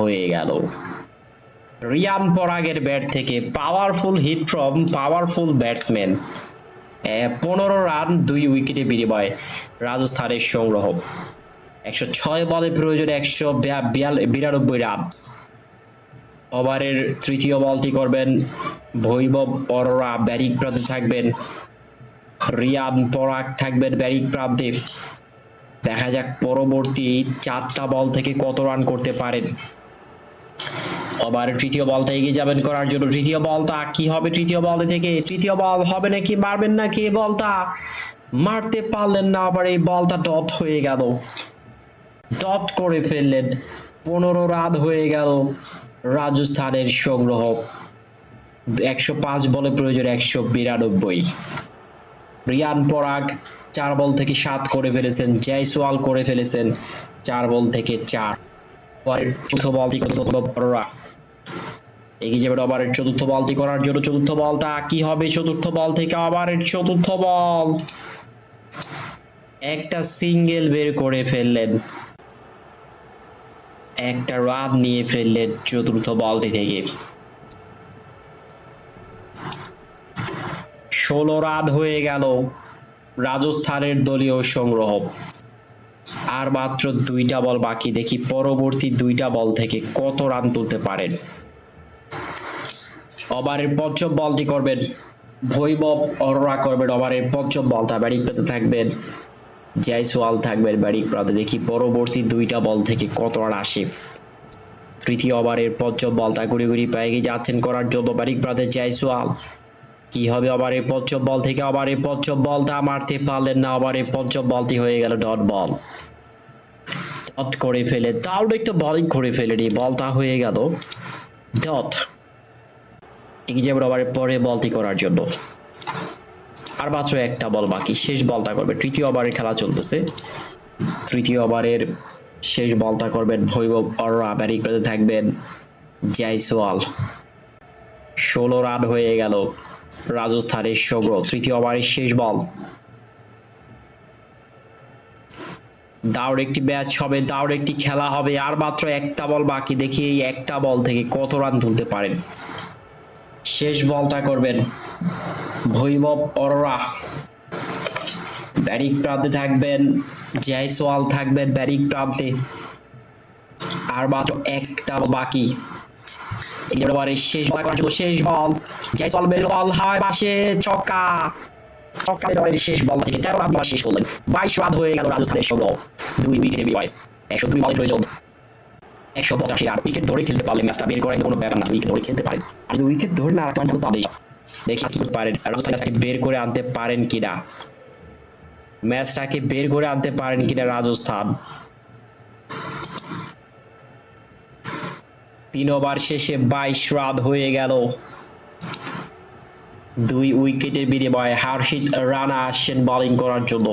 হয়ে গেল রিয়ান পরাগের ব্যাট থেকে powerful hit from powerful batsman পনেরো রান, দুই উইকেটে বিনিময়, রাজস্থানের সংগ্রহ। একশো ছয় বলে প্রয়োজন একশো বিরানব্বই রান। ওভারের তৃতীয় বলটি করবেন ভৈবব অরোরা ব্যারিং প্রান্তে থাকবেন। রিয়ান পরাগ থাকবেন ব্যারিং প্রান্তে। দেখা যাক পরবর্তী চারটা বল থেকে কত রান করতে পারেন আবার তৃতীয় বলটা এগিয়ে যাবেন করার জন্য। তৃতীয় বলটা কি হবে? তৃতীয় বল থেকে তৃতীয় বল হবে নাকি? মারবেন নাকি এই বলটা? মারতে পারলেন না, আবার এই বলটা ডট হয়ে গেল। ডট করে ফেললেন। পনেরো রাত হয়ে গেল রাজস্থানের সংগ্রহ। একশো পাঁচ বলে প্রয়োজন, একশো বিরানব্বই। রিয়ান পরাগ চার বল থেকে সাত করে ফেলেছেন, জয়সওয়াল করে ফেলেছেন চার বল থেকে চার। পরের চতুর্থ বলটি বড়রা। এগিয়ে যাবে ওভারের চতুর্থ বলটি করার জন্য চতুর্থ বলটা। কি হবে চতুর্থ বল থেকে ওভারের চতুর্থ বল? একটা সিঙ্গেল বের করে ফেললেন। একটা রান নিয়ে ফেললেন চতুর্থ বলটি থেকে। ষোলো রান হয়ে গেল। রাজস্থানের দলীয় সংগ্রহ। আর মাত্র দুইটা বল বাকি, দেখি পরবর্তী দুইটা বল থেকে কত রান তুলতে পারেন। ওভারের পঞ্চম বলটি করবেন ভৈবব অরোরা করবেন ওভারের পঞ্চম বলটা ব্যাটিং পেতে থাকবেন জয়সওয়াল থাকবেন ব্যাটিং প্রান্তে দেখি পরবর্তী দুইটা বল থেকে কত রান আসে। তৃতীয় ওভারের পঞ্চম বলটা গুড়ি পেয়ে গিয়ে যাচ্ছেন করার জন্য ব্যাটিং প্রান্তে জয়সওয়াল কি হবে? আবার এই পঞ্চম বল থেকে আবার এই পঞ্চম বলটা মারতে পারলেন না। আবার এই পঞ্চম বলটি হয়ে গেল ডট বল। ডট করে ফেলে। তাও একটা বলিং করে ফেলেন। বলটা হয়ে গেল ডট। এগিয়ে যাবে আবার পরে বলটি করার জন্য। আর মাত্র একটা বল বাকি। শেষ বলটা করবে। তৃতীয় ওভারের খেলা চলতেছে। তৃতীয় ওভারের শেষ বলটা করবেন ভৈবব অররা। ব্যাটিং থাকবেন জয়সওয়াল। ষোলো রান হয়ে গেল। রাজস্থানের সংগ্রহ তৃতীয় ওভারের শেষ বল। দাউড় একটি ম্যাচ হবে দাউড় একটি খেলা হবে, আর মাত্র একটা বল বাকি, দেখি এই একটা বল থেকে কত রান তুলতে পারেন। শেষ বলটা করবেন ভৈবব অরোরা। ব্যারিক প্রান্তে থাকবেন, জয়সওয়াল থাকবেন ব্যারিক প্রান্তে। আর মাত্র একটা বাকি। এবারে শেষ বল করার শেষ বল। বের বল, হয় ছক্কা। ছক্কা এবারে শেষ বল থেকে তেরো রান বল শেষ করলেন। বাইশ রান হয়ে গেল রাজস্থানের সংগ্রহ দুই উইকেটে একশো দুই বলের প্রয়োজন। একশো পঁচাশি উইকেট ধরে খেলতে পারলে ম্যাচটা বের করার কোনো ব্যাপার না। উইকেট ধরে খেলতে পারেন। আর যদি উইকেট ধরে না রাখতে পারলে দেখি কি পারেন। রাজস্থান বের করে আনতে পারেন কিনা? ম্যাচটাকে বের করে আনতে পারেন কিনা রাজস্থান? তিন ওভার শেষে বাইশ রান হয়ে গেল। দুই উইকেটের বিনিময়ে হার্ষিত রানা আসছেন বোলিং করার জন্য।